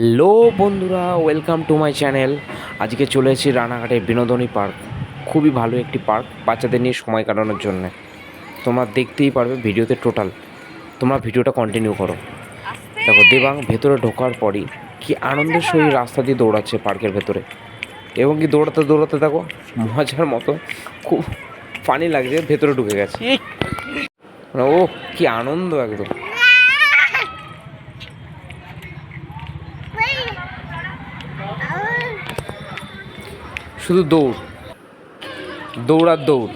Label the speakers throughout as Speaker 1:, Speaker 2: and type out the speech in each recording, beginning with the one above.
Speaker 1: Hello বন্ধুরা welcome to my channel আজকে চলে এসেছি রানাঘাটে বিনোদনী পার্ক। খুবই ভালো একটি পার্ক বাচ্চাদের নিয়ে সময় কাটানোর জন্য। তোমরা দেখতেই পারবে ভিডিওতে টোটাল তোমরা ভিডিওটা কন্টিনিউ করো। দেখো দেবাং ভেতরে ঢোকার পরই কি আনন্দের সহিত রাস্তা দিয়ে দৌড়াচ্ছে পার্কের ভেতরে। এবং কি দৌড়াতে দৌড়াতে দেখো মজার মতো খুব ফানি লাগছে ভেতরে ঢুকে গেছে। মানে ও কি আনন্দ একদম। শুধু দৌড়। দৌড় আর দৌড়।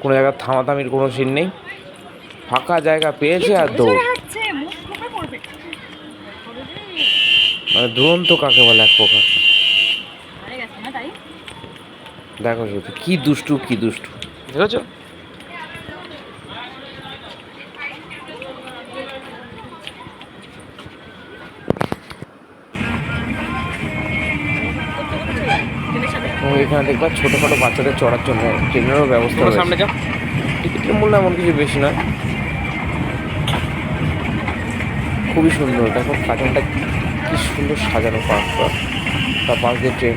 Speaker 1: কোনো জায়গায় থামাথামির কোনো সিন নেই। ফাঁকা জায়গা পেয়েছে আর দৌড়। মানে দুরন্ত কাকে বলে এক প্রকার। দেখো শুধু কি দুষ্টু কি দুষ্টু। দেখেছ? এবং এখানে দেখবা ছোটোখাটো বাচ্চাদের চড়ার জন্য ট্রেনেরও ব্যবস্থা।
Speaker 2: সামনে যাও।
Speaker 1: টিকিটের মূল্য এমন কিছু বেশি নয় খুবই সুন্দর। দেখো কার্টুনটা কি সুন্দর সাজানো পার্কটা। তার পাশ দিয়ে ট্রেন।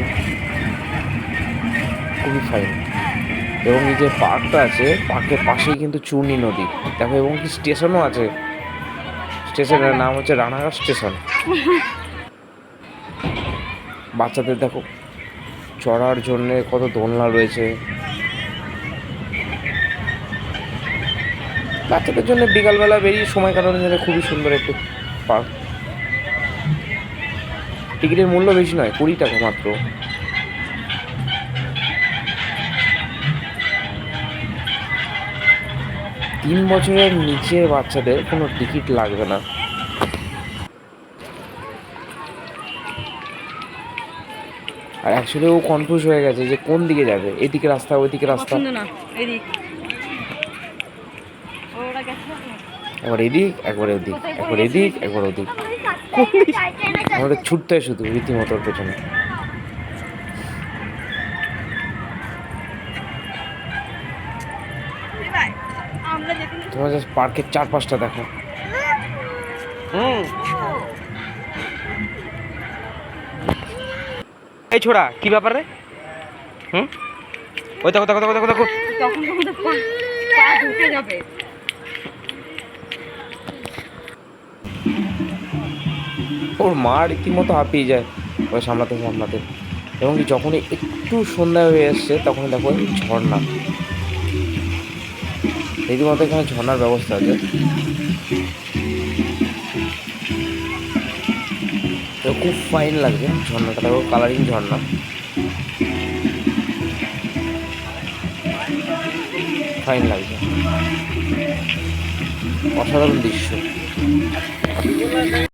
Speaker 1: খুবই ফাইন এবং এই যে পার্কটা আছে পার্কের পাশেই কিন্তু চূর্ণী নদী। দেখো এবং কি স্টেশনও আছে। স্টেশনের নাম হচ্ছে রানাঘাট স্টেশন। বাচ্চাদের দেখো চড়ার জন্যে কত দোলনা রয়েছে। বাচ্চাদের জন্য বিকালবেলা বেরিয়ে সময় কাটানোর জন্য খুবই সুন্দর একটি পার্ক। টিকিটের মূল্য বেশি নয়, কুড়ি টাকা মাত্র। তিন বছরের নিচের বাচ্চাদের কোনো টিকিট লাগবে না। আর অ্যাকচুয়ালি ও কনফিউজ হয়ে গেছে যে কোন দিকে যাবে এদিকে রাস্তা ওইদিকে রাস্তা। একবার এদিক একবার ওদিক একবার এদিক একবার ওদিক। আমাদের ছুটতে হয় শুধু রীতিমতো পেছনে। তোমার জাস্ট পার্কের চারপাশটা দেখো।
Speaker 2: হুম। এই ছোড়া কি ব্যাপার রে? হুম? ওই দেখো দেখো দেখো দেখো দেখো।
Speaker 1: ওর মা রীতিমতো হাঁপিয়ে যায়। ওই সামলাতে সামলাতে। এবং যখনই একটু সন্ধ্যা হয়ে এসছে তখন দেখো ঝর্ণা। রীতিমতো এখানে ঝর্ণার ব্যবস্থা আছে। তো খুব ফাইন লাগছে ঝর্ণাটা। দেখো কালারিং ঝর্ণা। ফাইন লাগছে। অসাধারণ দৃশ্য।